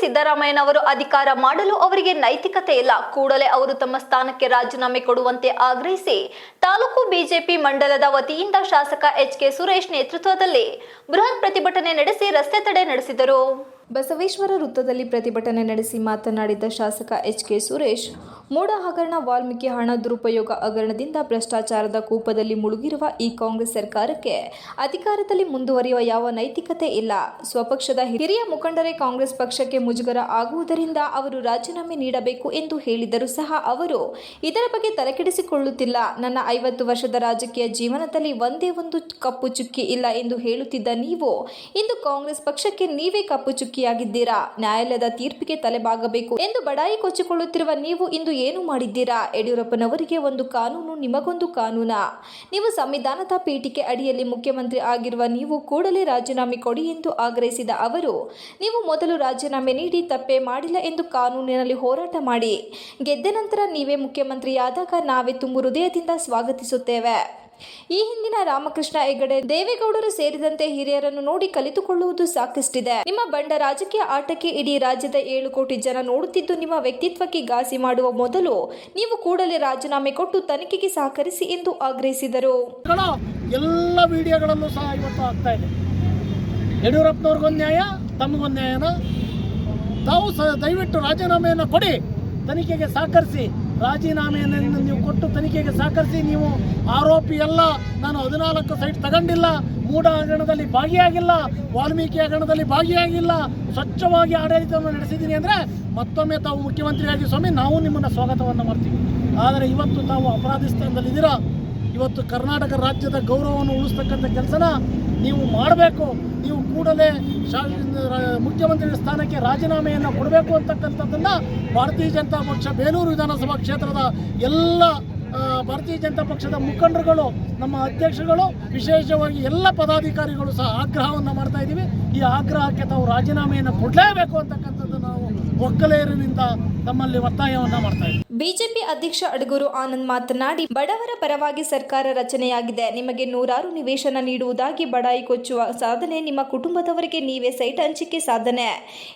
ಸಿದ್ದರಾಮಯ್ಯನವರು ಅಧಿಕಾರ ಮಾಡಲು ಅವರಿಗೆ ನೈತಿಕತೆ ಇಲ್ಲ. ಕೂಡಲೇ ಅವರು ತಮ್ಮ ಸ್ಥಾನಕ್ಕೆ ರಾಜೀನಾಮೆ ಕೊಡುವಂತೆ ಆಗ್ರಹಿಸಿ ತಾಲೂಕು ಬಿಜೆಪಿ ಮಂಡಲದ ವತಿಯಿಂದ ಶಾಸಕ ಎಚ್ ಕೆ ಸುರೇಶ್ ನೇತೃತ್ವದಲ್ಲಿ ಬೃಹತ್ ಪ್ರತಿಭಟನೆ ನಡೆಸಿ ರಸ್ತೆ ತಡೆ ನಡೆಸಿದರು. ಬಸವೇಶ್ವರ ವೃತ್ತದಲ್ಲಿ ಪ್ರತಿಭಟನೆ ನಡೆಸಿ ಮಾತನಾಡಿದ ಶಾಸಕ ಎಚ್ ಕೆ ಸುರೇಶ್, ಮೂಡ ಹಗರಣ ವಾಲ್ಮೀಕಿ ಹಣ ದುರುಪಯೋಗ ಹಗರಣದಿಂದ ಭ್ರಷ್ಟಾಚಾರದ ಕೂಪದಲ್ಲಿ ಮುಳುಗಿರುವ ಈ ಕಾಂಗ್ರೆಸ್ ಸರ್ಕಾರಕ್ಕೆ ಅಧಿಕಾರದಲ್ಲಿ ಮುಂದುವರಿಯುವ ಯಾವ ನೈತಿಕತೆ ಇಲ್ಲ. ಸ್ವಪಕ್ಷದ ಹಿರಿಯ ಮುಖಂಡರೇ ಕಾಂಗ್ರೆಸ್ ಪಕ್ಷಕ್ಕೆ ಮುಜುಗರ ಆಗುವುದರಿಂದ ಅವರು ರಾಜೀನಾಮೆ ನೀಡಬೇಕು ಎಂದು ಹೇಳಿದರೂ ಸಹ ಅವರು ಇದರ ಬಗ್ಗೆ ತಲೆಕೆಡಿಸಿಕೊಳ್ಳುತ್ತಿಲ್ಲ. ನನ್ನ ಐವತ್ತು ವರ್ಷದ ರಾಜಕೀಯ ಜೀವನದಲ್ಲಿ ಒಂದೇ ಒಂದು ಕಪ್ಪು ಚುಕ್ಕಿ ಇಲ್ಲ ಎಂದು ಹೇಳುತ್ತಿದ್ದ ನೀವು, ಇಂದು ಕಾಂಗ್ರೆಸ್ ಪಕ್ಷಕ್ಕೆ ನೀವೇ ಕಪ್ಪು ಚುಕ್ಕಿಯಾಗಿದ್ದೀರಾ ನ್ಯಾಯಾಲಯದ ತೀರ್ಪಿಗೆ ತಲೆಬಾಗಬೇಕು ಎಂದು ಬಡಾಯಿ ಕೊಚ್ಚಿಕೊಳ್ಳುತ್ತಿರುವ ನೀವು ಇಂದು ಏನು ಮಾಡಿದ್ದೀರಾ? ಯಡಿಯೂರಪ್ಪನವರಿಗೆ ಒಂದು ಕಾನೂನು, ನಿಮಗೊಂದು ಕಾನೂನ. ನೀವು ಸಂವಿಧಾನದ ಪೀಠಿಕೆ ಅಡಿಯಲ್ಲಿ ಮುಖ್ಯಮಂತ್ರಿ ಆಗಿರುವ ನೀವು ಕೂಡಲೇ ರಾಜೀನಾಮೆ ಕೊಡಿ ಎಂದು ಆಗ್ರಹಿಸಿದ ಅವರು, ನೀವು ಮೊದಲು ರಾಜೀನಾಮೆ ನೀಡಿ ತಪ್ಪೇ ಮಾಡಿಲ್ಲ ಎಂದು ಕಾನೂನಿನಲ್ಲಿ ಹೋರಾಟ ಮಾಡಿ. ಗೆದ್ದ ನಂತರ ನೀವೇ ಮುಖ್ಯಮಂತ್ರಿಯಾದಾಗ ನಾವೇ ತುಂಬು ಹೃದಯದಿಂದ ಸ್ವಾಗತಿಸುತ್ತೇವೆ. ಈ ಹಿಂದಿನ ರಾಮಕೃಷ್ಣ ಹೆಗಡೆ ದೇವೇಗೌಡರು ಸೇರಿದಂತೆ ಹಿರಿಯರನ್ನು ನೋಡಿ ಕಲಿತುಕೊಳ್ಳುವುದು ಸಾಕಷ್ಟಿದೆ. ನಿಮ್ಮ ಬಂಡ ರಾಜಕೀಯ ಆಟಕ್ಕೆ ಇಡೀ ರಾಜ್ಯದ ಏಳು ಕೋಟಿ ಜನ ನೋಡುತ್ತಿದ್ದು ನಿಮ್ಮ ವ್ಯಕ್ತಿತ್ವಕ್ಕೆ ಘಾಸಿ ಮಾಡುವ ಮೊದಲು ನೀವು ಕೂಡಲೇ ರಾಜೀನಾಮೆ ಕೊಟ್ಟು ತನಿಖೆಗೆ ಸಹಕರಿಸಿ ಎಂದು ಆಗ್ರಹಿಸಿದರು. ಎಲ್ಲ ವಿಡಿಯೋಗಳಲ್ಲೂ ಸಹ ಇವತ್ತು ಆಗ್ತಾ ಇದೆ. ಯಡಿಯೂರಪ್ಪನವ್ರಿಗೊಂದು ನ್ಯಾಯ ತಮಗೊಂದು ನ್ಯಾಯನ. ತಾವು ಸಹ ದಯವಿಟ್ಟು ರಾಜೀನಾಮೆಯನ್ನು ಕೊಡಿ, ತನಿಖೆಗೆ ಸಹಕರಿಸಿ. ರಾಜೀನಾಮೆಯನ್ನು ನೀವು ಕೊಟ್ಟು ತನಿಖೆಗೆ ಸಹಕರಿಸಿ ನೀವು ಆರೋಪಿ ಎಲ್ಲ ನಾನು ಹದಿನಾಲ್ಕು ಸೈಟ್ ತಗೊಂಡಿಲ್ಲ. ಮೂಢ ಹಗರಣದಲ್ಲಿ ಭಾಗಿಯಾಗಿಲ್ಲ. ವಾಲ್ಮೀಕಿ ಹಗರಣದಲ್ಲಿ ಭಾಗಿಯಾಗಿಲ್ಲ. ಸ್ವಚ್ಛವಾಗಿ ಆಡಳಿತವನ್ನು ನಡೆಸಿದ್ದೀನಿ ಅಂದರೆ ಮತ್ತೊಮ್ಮೆ ತಾವು ಮುಖ್ಯಮಂತ್ರಿಯಾಗಿ ಸ್ವಾಮಿ, ನಾವು ನಿಮ್ಮನ್ನು ಸ್ವಾಗತವನ್ನು ಮಾಡ್ತೀವಿ. ಆದರೆ ಇವತ್ತು ತಾವು ಅಪರಾಧಿ ಸ್ಥಾನದಲ್ಲಿದ್ದೀರಾ? ಇವತ್ತು ಕರ್ನಾಟಕ ರಾಜ್ಯದ ಗೌರವವನ್ನು ಉಳಿಸ್ತಕ್ಕಂಥ ಕೆಲಸನ ನೀವು ಮಾಡಬೇಕು, ನೀವು ಕೂಡಲೇ ಶಾ ಮುಖ್ಯಮಂತ್ರಿ ಸ್ಥಾನಕ್ಕೆ ರಾಜೀನಾಮೆಯನ್ನು ಕೊಡಬೇಕು ಅಂತಕ್ಕಂಥದ್ದನ್ನು ಭಾರತೀಯ ಜನತಾ ಪಕ್ಷ, ಬೇಲೂರು ವಿಧಾನಸಭಾ ಕ್ಷೇತ್ರದ ಎಲ್ಲ ಭಾರತೀಯ ಜನತಾ ಪಕ್ಷದ ಮುಖಂಡರುಗಳು, ನಮ್ಮ ಅಧ್ಯಕ್ಷಗಳು ವಿಶೇಷವಾಗಿ ಎಲ್ಲ ಪದಾಧಿಕಾರಿಗಳು ಸಹ ಆಗ್ರಹವನ್ನು ಮಾಡ್ತಾ ಇದ್ದೀವಿ. ಈ ಆಗ್ರಹಕ್ಕೆ ತಾವು ರಾಜೀನಾಮೆಯನ್ನು ಕೊಡಲೇಬೇಕು ಅಂತಕ್ಕಂಥದ್ದು ನಾವು ಒಕ್ಕಲೇರಿನಿಂದ ತಮ್ಮಲ್ಲಿ ಒತ್ತಾಯವನ್ನು ಮಾಡ್ತಾ ಇದ್ದೀವಿ. ಬಿಜೆಪಿ ಅಧ್ಯಕ್ಷ ಅಡಗೂರು ಆನಂದ್ ಮಾತನಾಡಿ, ಬಡವರ ಪರವಾಗಿ ಸರ್ಕಾರ ರಚನೆಯಾಗಿದೆ. ನಿಮಗೆ ನೂರಾರು ನಿವೇಶನ ನೀಡುವುದಾಗಿ ಬಡಾಯಿ ಕೊಚ್ಚುವ ಸಾಧನೆ ನಿಮ್ಮ ಕುಟುಂಬದವರಿಗೆ ನೀವೇ ಸೈಟ್ ಹಂಚಿಕೆ ಸಾಧನೆ.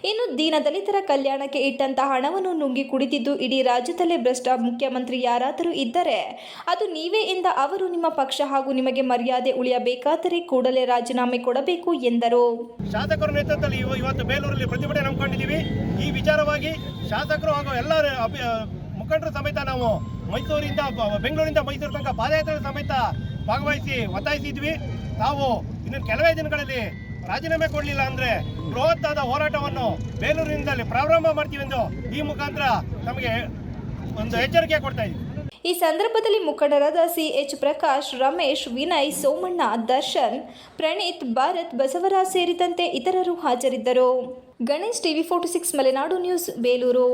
ಇನ್ನು ದೀನ ದಲಿತರ ಕಲ್ಯಾಣಕ್ಕೆ ಇಟ್ಟಂತ ಹಣವನ್ನು ನುಂಗಿ ಕುಡಿದಿದ್ದು ಇಡೀ ರಾಜ್ಯದಲ್ಲೇ ಭ್ರಷ್ಟ ಮುಖ್ಯಮಂತ್ರಿ ಯಾರಾದರೂ ಇದ್ದರೆ, ಅದು ನೀವೇ ಎಂದ ಅವರು ನಿಮ್ಮ ಪಕ್ಷ ಹಾಗೂ ನಿಮಗೆ ಮರ್ಯಾದೆ ಉಳಿಯಬೇಕಾದರೆ ಕೂಡಲೇ ರಾಜೀನಾಮೆ ಕೊಡಬೇಕು ಎಂದರು. ಶಾಸಕರ ನೇತೃತ್ವದಲ್ಲಿ ಇವ- ಇವತ್ತು ಬೇಲೂರಲ್ಲಿ ಪ್ರತಿಭಟನೆ ಈ ವಿಚಾರವಾಗಿ ಶಾಸಕರು ಹಾಗೂ ಎಲ್ಲ ಅಭಿ- ಮುಖಂಡರು ಸಮೇತ ನಾವು ಮೈಸೂರಿಂದ ಬೆಂಗಳೂರಿಂದ ಮೈಸೂರು ತನಕ ಪಾದಯಾತ್ರೆ ಸಮೇತ ಭಾಗವಹಿಸಿ ಒತ್ತಾಯಿಸಿದ್ವಿ. ತಾವು ಇನ್ನು ಕೆಲವೇ ದಿನಗಳಲ್ಲಿ ರಾಜೀನಾಮೆ ಕೊಡಲಿಲ್ಲ ಅಂದ್ರೆ ಬೃಹತ್ತಾದ ಹೋರಾಟವನ್ನು ಬೇಲೂರಿನಿಂದಲೇ ಪ್ರಾರಂಭ ಮಾಡ್ತೀವಿ ಎಂದು ಈ ಮುಖಾಂತರ ನಮಗೆ ಒಂದು ಎಚ್ಚರಿಕೆ ಕೊಡ್ತಾ ಇದ್ದೀವಿ. ಈ ಸಂದರ್ಭದಲ್ಲಿ ಮುಖಂಡರಾದ ಸಿಎಚ್ ಪ್ರಕಾಶ್, ರಮೇಶ್, ವಿನಯ್, ಸೋಮಣ್ಣ, ದರ್ಶನ್, ಪ್ರಣೀತ್, ಭಾರತ್, ಬಸವರಾಜ್ ಸೇರಿದಂತೆ ಇತರರು ಹಾಜರಿದ್ದರು. Ganesh TV forty six, Malenadu news, Belur.